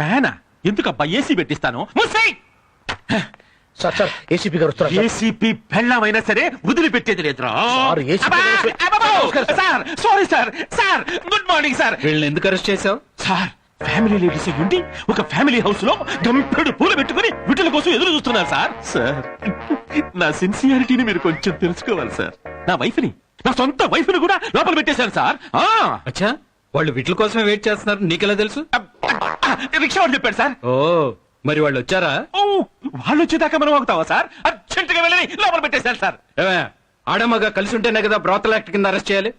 ఫ్యానా? ఎందుకబ్బా ఏసీ పెట్టిస్తాను! Sir sir ACP గారు వస్తున్నారు సార్. ఏసీపీ పెళ్ళమైనా సరే వదిలిపెట్టేది లేదురా. సార్, ఏసీపీ అబ్బా! గారు- అబ్బబ్బో! Sir. Sorry sir sir good morning sir. వీళ్ళని ఎందుకు అరెస్ట్ సార్ ఫ్యామిలీ లేడీస్ ఉండి ఒక ఫ్యామిలీ హౌస్లో గంపెడు పూలు పెట్టుకుని విటుల కోసం ఎదురు చూస్తున్నారు సార్. సార్ నా సిన్సియారిటీని మీరు కొంచెం తెలుసుకోవాలి సార్. నా వైఫ్ని నా సొంత వైఫ్ని కూడా లోపల పెట్టేశారు సార్. ఆ! అచ్చా? వాళ్ళు వీటి కోసమే వెయిట్ చేస్తున్నారు. నీకెలా తెలుసు? రిక్షా వాడు చెప్పాడు సార్. ఓ మరి వాళ్ళు వచ్చారా? ఓ వాళ్ళు వచ్చేదాకా మనం ఆగుతావా సార్? అర్జెంట్గా వెళ్ళి లోపల పెట్టేశారు సార్. ఆడమగ కలిసి ఉంటేనే కదా బ్రోతల్ యాక్ట్ కింద అరెస్ట్ చేయాలి?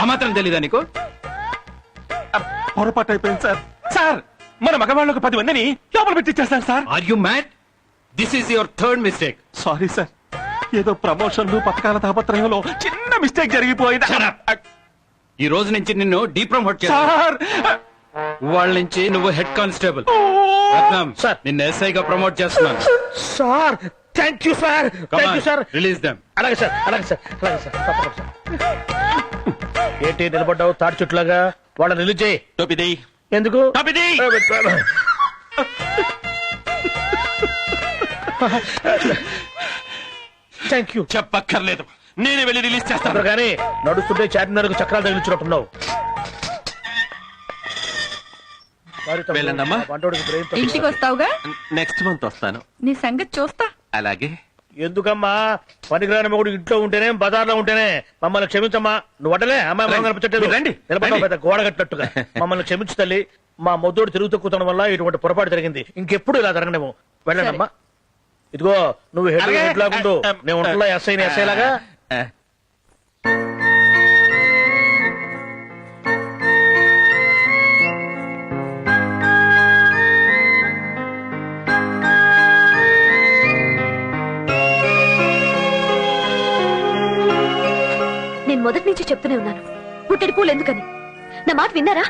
ఆ మాత్రం తెలీదా నీకు? పొరపాటు అయిపోయింది సార్. సార్ మన మగవాళ్ళకు పది మందిని లోపల పెట్టించేస్తారు sir. Are you mad this is your third mistake sorry sir. ఏదో ప్రమోషన్లు పథకాల తాపత్రయంలో చిన్న మిస్టేక్ జరిగిపోయింది. ఈ రోజు నుంచి నిన్ను డీప్రమోట్ చేస్తా సార్! వాళ్ళ నుంచి నువ్వు హెడ్ కానిస్టేబుల్! రత్నం సార్. నిన్ను ఎస్ఐగా ప్రమోట్ చేస్తున్నాను. Sir! Thank you sir! Thank you sir! Release them అలాగే సార్! అలాగే సార్! అలాగే సార్! తప్పకుండా సార్! ఏంటి నిలబడ్డావు? తాడి చుట్లాగా వాళ్ళని రిలీజ్ చేయి. టోపిది ఎందుకు? టోపిది థ్యాంక్ యూ చెప్పక్కర్లేదు. నేనే వెళ్ళి రిలీజ్ చేస్తాను. కానీ నడుస్తుంటే చార్మినార్కు చక్రాలు తగిలించినట్టున్నావు. వెళ్ళండమ్మా. ఇంటికి వస్తావుగా నెక్స్ట్ మంత్ వస్తాను. నీ సంగతి చూస్తా. అలాగే. ఎందుకమ్మా? పనికిరాని మొగుడు ఇంట్లో ఉంటేనే బజార్లో ఉంటేనే మమ్మల్ని క్షమించమ్మా. నువ్వు వడ్డలే అమ్మాయి మొహం. కనిపించట్లేదు. రండి. పెద్ద గోడ కట్టినట్టుగా. మమ్మల్ని క్షమించు తల్లి. మా మొద్దోడు తిరుగు తక్కువడం వల్ల ఇటువంటి పొరపాటు జరిగింది. ఇంకెప్పుడు ఇలా జరగనేమో వెళ్ళండమ్మా. ఇదిగో నువ్వు హెడ్. హెడ్ లాగుండు. నేను ఉంటున్నా ఎస్ఐ ఎస్ఐ లాగా. నేను మొదటి నుంచి చెప్తూనే ఉన్నాను. పుట్టెడి పూలు ఎందుకని? నా మాట విన్నారా?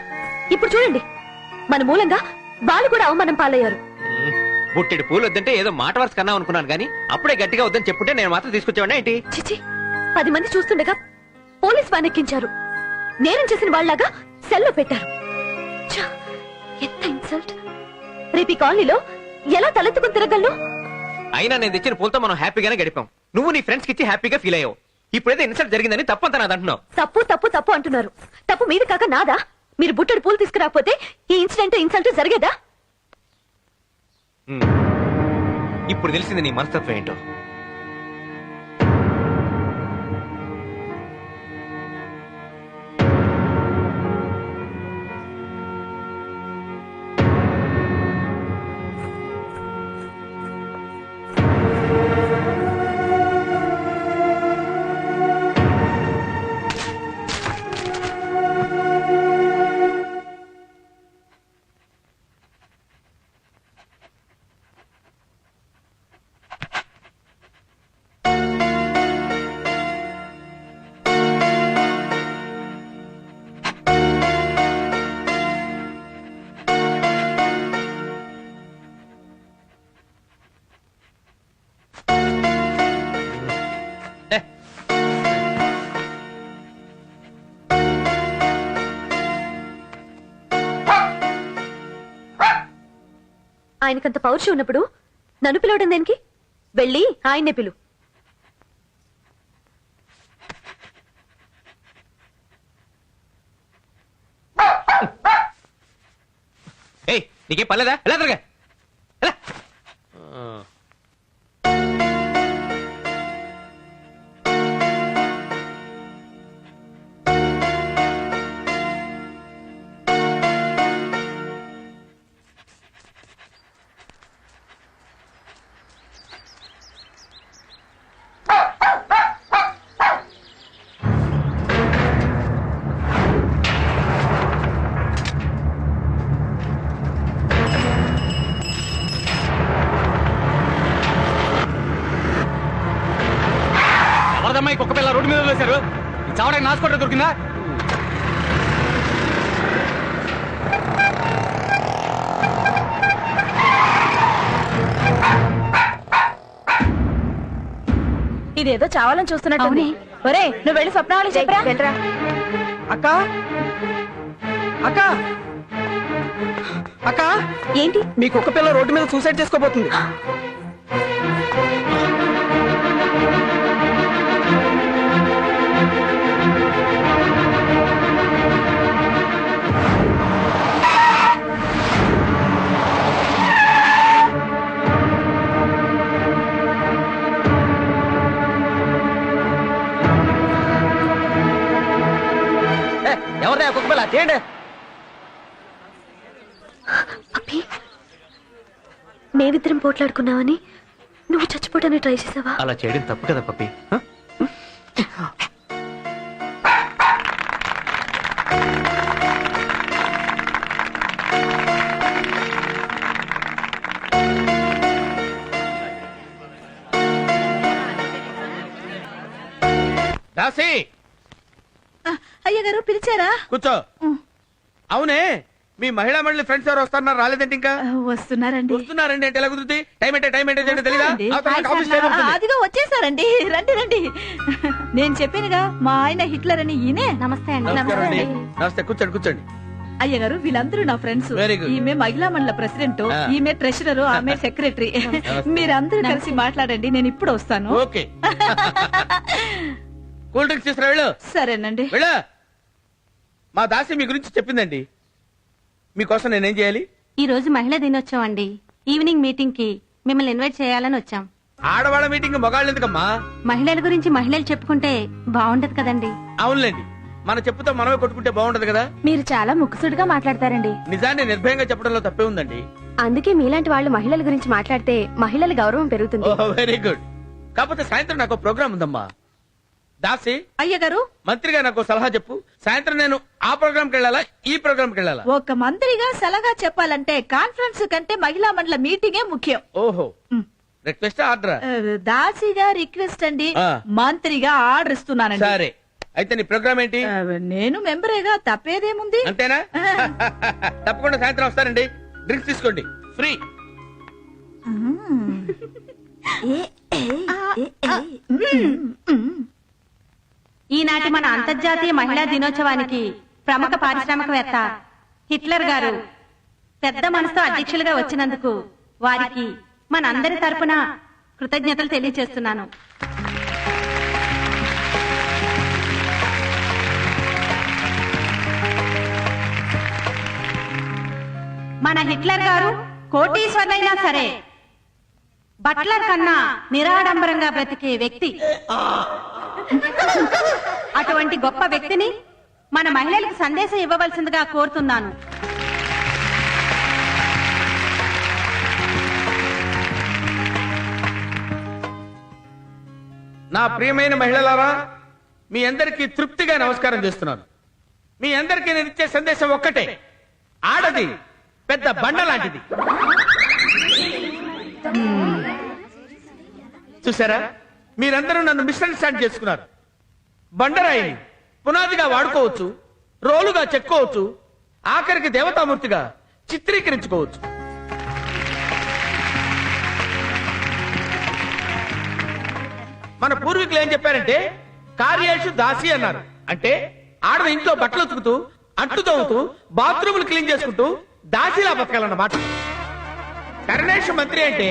ఇప్పుడు చూడండి. మన మూలంగా వాళ్ళు కూడా అవమానం పాలయ్యారు. బుట్టెడు పూలు వద్దంటే ఏదో మాట వరుస కన్నా అనుకున్నాను కానీ అప్పుడే గట్టిగా వద్దని చెప్పుంటే నేను మాత్రం తీసుకొచ్చేవాడినా ఏంటి? చిచి పది మంది చూస్తుండగా పోలీస్ వ్యాన్ ఎక్కించారు నేరం చేసిన వాళ్ళలాగా సెల్లో పెట్టారు. ఎంత ఇన్సల్ట్ రేపు ఈ కాలనీలో ఎలా తలెత్తుకుని తిరగలను? అయినా నేను తెచ్చిన పూలతో మనం హ్యాపీగానే గడిపాం. నువ్వు నీ ఫ్రెండ్స్కి ఇచ్చి హ్యాపీగా ఫీల్ అయ్యావు. ఇప్పుడైతే ఇన్సల్ట్ జరిగిందని తప్పంతా నాది అంటున్నావు తప్పు తప్పు తప్పు అంటున్నారు. తప్పు మీది కాక నాదా? మీరు బుట్టెడు పూలు తీసుకురాకపోతే ఈ ఇన్సిడెంట్ ఇన్సల్ట్ జరిగేదా. ఇప్పుడు తెలిసింది నీ మనస్తత్వం ఏంటో. ఆయనకంత పౌరుషం ఉన్నప్పుడు నన్ను పిలవడం దేనికి? వెళ్ళి ఆయన్నే పిలు. ఏయ్ నీకేం పర్లేదా ఎలా తిరగా ఎలా రోడ్డు మీద వేశారు చావడానికి నాసుకోవడం దొరికిందా? ఇదేదో చావాలని చూస్తున్నట్టు ఒరే నువ్వు వెళ్ళి స్వప్నావళి చెప్పరా? వెళ్ళరా. అక్క? అక్క? అక్క? ఏంటి? మీ కుక్క పిల్ల రోడ్డు మీద సూసైడ్ చేసుకోబోతుంది. మేమిద్దరం పోట్లాడుకున్నావని నువ్వు చచ్చిపోవడానికి ట్రై చేసావా? అలా చేయడం తప్పు కదా పప్పి. హ? దాసి! అయ్య గారు పిలిచారా? కూర్చో. అవునే. మీ మహిళా మండలి ఫ్రెండ్స్ ఎవరు వస్తున్నారు రాలేదంటే ఇంకా? వస్తున్నారండి. వస్తున్నారండి అంటే ఎలా కుదురుతుంది టైం అంటే టైం అంటే తెలీదా? అవుతుంది. అదిగో వచ్చేసారండి. రండి రండి. నేను చెప్పానుగా మా ఆయన హిట్లర్ అని ఈయనే. నమస్తే అండి. నమస్తే కూర్చోండి కూర్చోండి. అయ్య గారు వీళ్ళందరూ నా ఫ్రెండ్స్. ఈమె మహిళా మండల ప్రెసిడెంట్. ఈమె ట్రెషరర్ ఆమె సెక్రటరీ. మీరందరూ కలిసి మాట్లాడండి నేను ఇప్పుడు వస్తాను. ఓకే. కూల్ డ్రింక్స్ తీసుకురా వెళ్ళు. సరేనండి. వెళ్ళు. మా దాసి మీ గురించి చెప్పిందండి. మీకోసం నేనేం చేయాలి? ఈ రోజు మహిళా దినోత్సవం అండి. ఈవినింగ్ మీటింగ్కి మిమ్మల్ని ఇన్వైట్ చేయాలని వచ్చాం. ఆడవాళ్ళ మీటింగ్ మొగాళ్ళు ఎందుకమ్మా? మహిళల గురించి మహిళలు చెప్పుకుంటే బాగుంటది కదండి. అవునులేండి. మన చెప్పుతో మనమే కొట్టుకుంటే బాగుంటది కదా? మీరు చాలా ముక్కుసుడిగా మాట్లాడతారండి. నిజాన్ని నిర్భయంగా చెప్పడంలో తప్పే ఉందండి. అందుకే మీలాంటి వాళ్ళు మహిళల గురించి మాట్లాడితే మహిళల గౌరవం పెరుగుతుంది. ఓ వెరీ గుడ్ కాకపోతే సాయంత్రం నాకు ప్రోగ్రామ్ ఉందమ్మా. దాసి అయ్య గారు మంత్రిగా నాకు సలహా చెప్పు. సాయంత్రం నేను ఆ ప్రోగ్రామ్కి వెళ్ళాలా? ఈ ప్రోగ్రామ్కి వెళ్ళాలా? ఒక మంత్రిగా సలహా చెప్పాలంటే కాన్ఫరెన్స్ కంటే మహిళా మండల మీటింగే ముఖ్యం. ఓహో. Request order? దాసిగా రిక్వెస్ట్ అండి. మంత్రిగా ఆర్డర్ ఇస్తున్నానండి. సరే. అయితే నీ ప్రోగ్రామ్ ఏంటి? నేను మెంబరేగా తప్పేదేముంది? అంతేనా? తప్పకుండా సాయంత్రం వస్తారండి డ్రింక్స్ తీసుకోండి. ఫ్రీ. ఈనాటి మన అంతర్జాతీయ మహిళా దినోత్సవానికి ప్రముఖ పారిశ్రామికవేత్త హిట్లర్ గారు పెద్ద మనసుతో అధ్యక్షులుగా వచ్చినందుకు వారికి మనందరి తరపున కృతజ్ఞతలు తెలియజేస్తున్నాను. మన హిట్లర్ గారు కోటీశ్వరులైనా సరే బట్లర్ కన్నా నిరాడంబరంగా బ్రతికే వ్యక్తి. అటువంటి గొప్ప వ్యక్తిని మన మహిళలకు సందేశం ఇవ్వవలసిందిగా కోరుతున్నాను. నా ప్రియమైన మహిళలారా మీ అందరికీ తృప్తిగా నమస్కారం చేస్తున్నాను. మీ అందరికీ నేను ఇచ్చే సందేశం ఒక్కటే. ఆడది పెద్ద బండ లాంటిది. చూసారా? మీరందరూ నన్ను మిస్అండర్స్టాండ్ చేసుకున్నారు. బండరాయిని పునాదిగా వాడుకోవచ్చు రోలుగా చెక్కోవచ్చు ఆఖరికి దేవతామూర్తిగా చిత్రీకరించుకోవచ్చు. మన పూర్వీకులు ఏం చెప్పారంటే కార్యేషు దాసి అన్నారు. అంటే ఆడది ఇంట్లో బట్టలు ఉతుకుతూ అంటు తవ్వుతూ బాత్రూములు క్లీన్ చేసుకుంటూ దాసిలా బతకాలన్నమాట. కరుణేష్ మంత్రి అంటే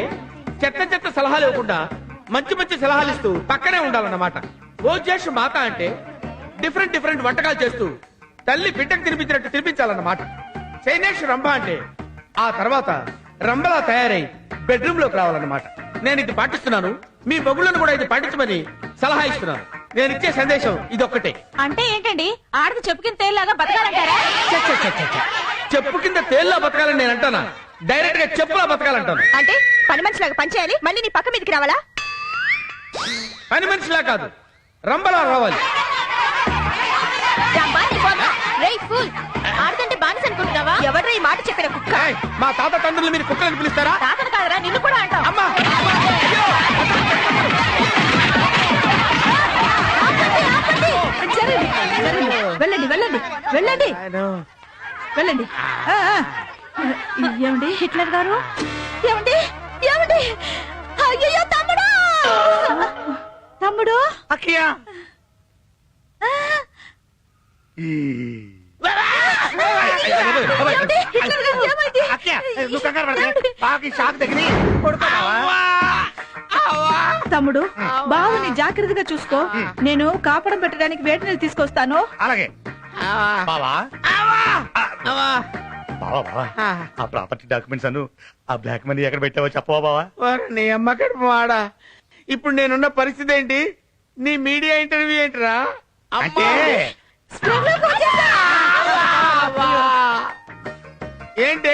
చెత్త చెత్త సలహాలు ఇవ్వకుండా మంచి మంచి సలహాలు ఇస్తూ పక్కనే ఉండాలన్నమాట. భోజేష్ మాత అంటే డిఫరెంట్ డిఫరెంట్ వంటకాలు చేస్తూ తల్లి బిడ్డకు తినిపించినట్టు తినిపించాలన్నమాట. చైనేష్ రంభ అంటే ఆ తర్వాత రంభలా తయారై బెడ్రూమ్లోకి రావాలన్నమాట. నేను ఇది పాటిస్తున్నాను మీ బొగులను కూడా ఇది పాటించమని సలహా ఇస్తున్నాను. నేను ఇచ్చే సందేశం ఇది ఒక్కటే అంటే ఏంటండి? ఆడది చెప్పుకిన తేలిలాగా బతకాలంటారా. చెప్పు కింద తేల్లా బతకాలని నేను అంటానా? డైరెక్ట్గా చెప్పులా బతకాలంటాను. అంటే పని మనిషిలాగా పనిచేయాలి మళ్ళీ నీ పక్క మీదకి రావాలా? పని మనిషిలా కాదు రంబలా రావాలి. ఆడదంటే బానిస అనుకుంటున్నావా? ఎవడ్రా ఈ మాట చెప్పిన కుక్క? ఏయ్, మా తాత తండ్రులు మీరు కుక్కలని పిలుస్తారా? తాతను కాదరా నిన్ను కూడా అంటాం. అమ్మా! వెళ్ళండి వెళ్ళండి వెళ్ళండి. వెళ్ళండి. ఏమండి? హిట్లర్ గారు? ఏమండి? ఏమండి? అయ్యో తమ్ముడు? తమ్ముడు అక్కయ్య. ఆ, ఏమండి? ఏమైంది? అక్కయ్య, నువ్వు కంగారు పడకే. బావకి షాక్ తగిలి పడుకోవా? తమ్ముడు బావుని జాగ్రత్తగా చూసుకో. నేను కాపడం పెట్టడానికి వేడి నీళ్ళు తీసుకొస్తాను. అలాగే. బావా? అవ్వా. బావా బావా ఆ. ఆ ప్రాపర్టీ డాక్యుమెంట్స్ అను ఆ బ్లాక్ మనీ ఎక్కడ పెట్టావో చెప్పవా బావా? నీ అమ్మ కడుపు వాడా ఇప్పుడు నేనున్న పరిస్థితి ఏంటి నీ మీడియా ఇంటర్వ్యూ ఏంటిరా. అంటే. ఏంటి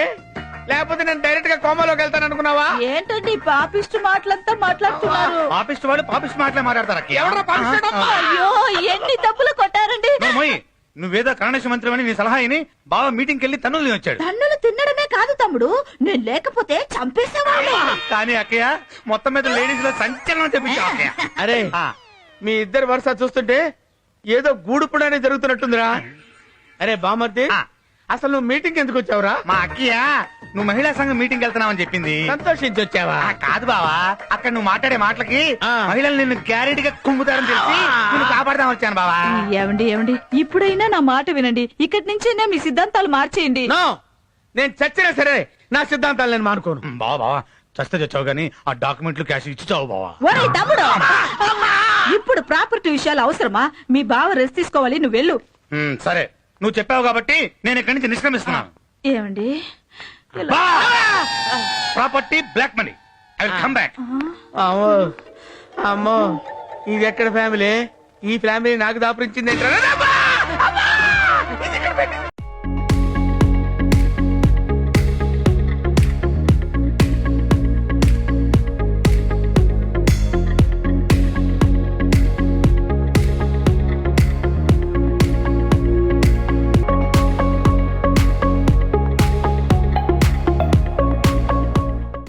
లేకపోతే నేను డైరెక్ట్గా కోమాలోకి వెళ్తాను అనుకున్నావా ఏంటండి పాపిష్టి మాటలంతా మాట్లాడుతున్నారు పాపిస్ట్ వాళ్ళు పాపిస్ట్ మాటలే మాట్లాడతారు? ఆ. అయ్యో ఎన్ని డబ్బులు కొట్టారండి. నువ్వేదో కరుణేశ మంత్రి అని నీ సలహా అయిని బావ మీటింగ్కి వెళ్ళి తన్నుల్ని వచ్చాడు తన్నులు తినడమే కాదు తమ్ముడు. నేను లేకపోతే చంపేసేవాళ్ళు కానీ అక్కయ్య మొత్తం మీద లేడీస్లో సంచలనం అక్కయ్య. అరే. మీ ఇద్దరు వరుస చూస్తుంటే ఏదో గూడుపుడానే జరుగుతున్నట్టుందిరా. అరే బామర్ది. అసలు నువ్వు మీటింగ్ ఎందుకు వచ్చావురా? మా అక్కయ్య నువ్వు మహిళా సంఘం మీటింగ్ వెళ్తున్నావని చెప్పింది. సంతోషించి వచ్చావా ఆ, కాదు బావా. అక్కడ నువ్వు మాట్లాడే మాటలకి ఆ. మహిళలు నిన్ను గ్యారెంటీ గా కుమ్ముతారని తెలిసి నిన్ను కాపాడదాం వచ్చాను బావా. ఏమండి ఏమండి ఇప్పుడైనా నా మాట వినండి. ఇక్కడి నుంచైనా మీ సిద్ధాంతాలు మార్చేయండి. నో! నేను చచ్చినా సరే నా సిద్ధాంతాలు నేను మానుకోను. బావా బావా. చస్తే చచ్చావు గానీ ఆ డాక్యుమెంట్లు క్యాష్ ఇచ్చి చావు బావా తమ్ముడు! ఇప్పుడు ప్రాపర్టీ విషయాలు అవసరమా? మీ బావ రెస్ట్ తీసుకోవాలి నువ్వు వెళ్ళు. సరే. నువ్వు చెప్పావు కాబట్టి నేను ఇక్కడి నుంచి నిష్క్రమిస్తున్నాను. ఏమండి property black money I will come back అమ్మో. అమ్మో. ఇది ఎక్కడ ఫ్యామిలీ ఈ ఫ్యామిలీ నాకు దాపరించింది